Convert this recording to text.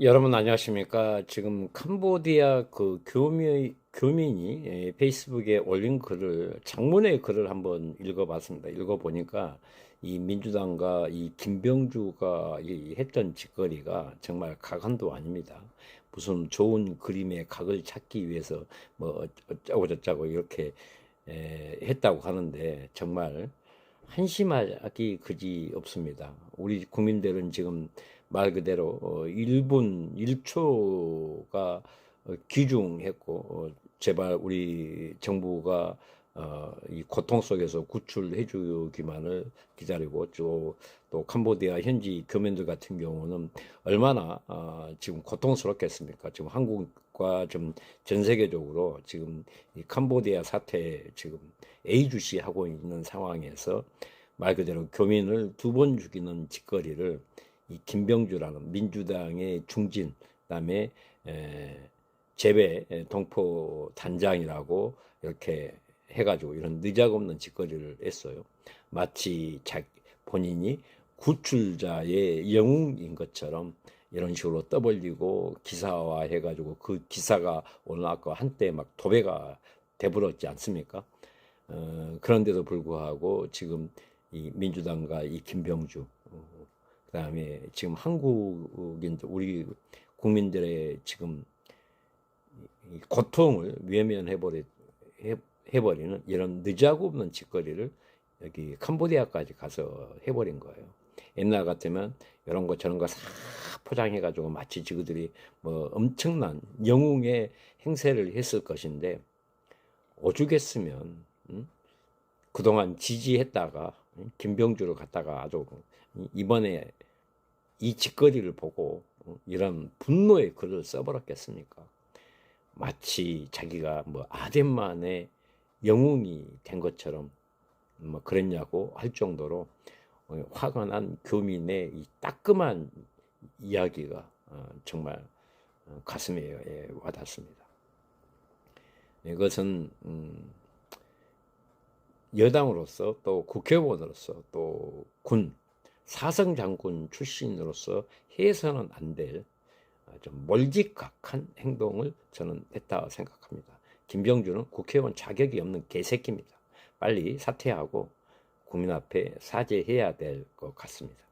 여러분 안녕하십니까? 지금 캄보디아 그 교민, 교민이 예, 페이스북에 올린 글을 장문의 글을 한번 읽어봤습니다. 읽어보니까 이 민주당과 이 김병주가 이 했던 짓거리가 정말 가관도 아닙니다. 무슨 좋은 그림의 각을 찾기 위해서 뭐 어쩌고 저쩌고 이렇게 에, 했다고 하는데 정말 한심하기 그지 없습니다. 우리 국민들은 지금 말 그대로 어, 1분 1초가 귀중했고 어, 제발 우리 정부가 어, 이 고통 속에서 구출해 주기만을 기다리고 또, 또 캄보디아 현지 교민들 같은 경우는 얼마나 어, 지금 고통스럽겠습니까? 지금 한국과 좀 전 세계적으로 지금 이 캄보디아 사태 지금 애주시하고 있는 상황에서 말 그대로 교민을 두 번 죽이는 짓거리를 이 김병주라는 민주당의 중진 그다음에 에, 재배 동포 단장이라고 이렇게 해가지고 이런 느작없는 짓거리를 했어요. 마치 자, 본인이 구출자의 영웅인 것처럼 이런 식으로 떠벌리고 기사화 해가지고 그 기사가 오늘 아까 한때 막 도배가 돼버렸지 않습니까? 어, 그런데도 불구하고 지금 이 민주당과 이 김병주 어, 그다음에 지금 한국인 우리 국민들의 지금 이 고통을 외면해 버리 해, 해버리는 이런 느자고 없는 짓거리를 여기 캄보디아까지 가서 해버린 거예요. 옛날 같으면 이런 거 저런 거 싹 포장해가지고 마치 지그들이 뭐 엄청난 영웅의 행세를 했을 것인데 오죽했으면 음? 그동안 지지했다가 음? 김병주를 갖다가 아주 이번에 이 짓거리를 보고 음? 이런 분노의 글을 써버렸겠습니까? 마치 자기가 뭐 아덴만의 영웅이 된 것처럼 뭐 그랬냐고 할 정도로 어, 화가 난 교민의 이 따끔한 이야기가 어, 정말 어, 가슴에 예, 와닿습니다. 이것은 음, 여당으로서 또 국회의원으로서 또 군 사성 장군 출신으로서 해서는 안 될 좀 멀직각한 행동을 저는 했다 생각합니다. 김병주는 국회의원 자격이 없는 개새끼입니다. 빨리 사퇴하고 국민 앞에 사죄해야 될 것 같습니다.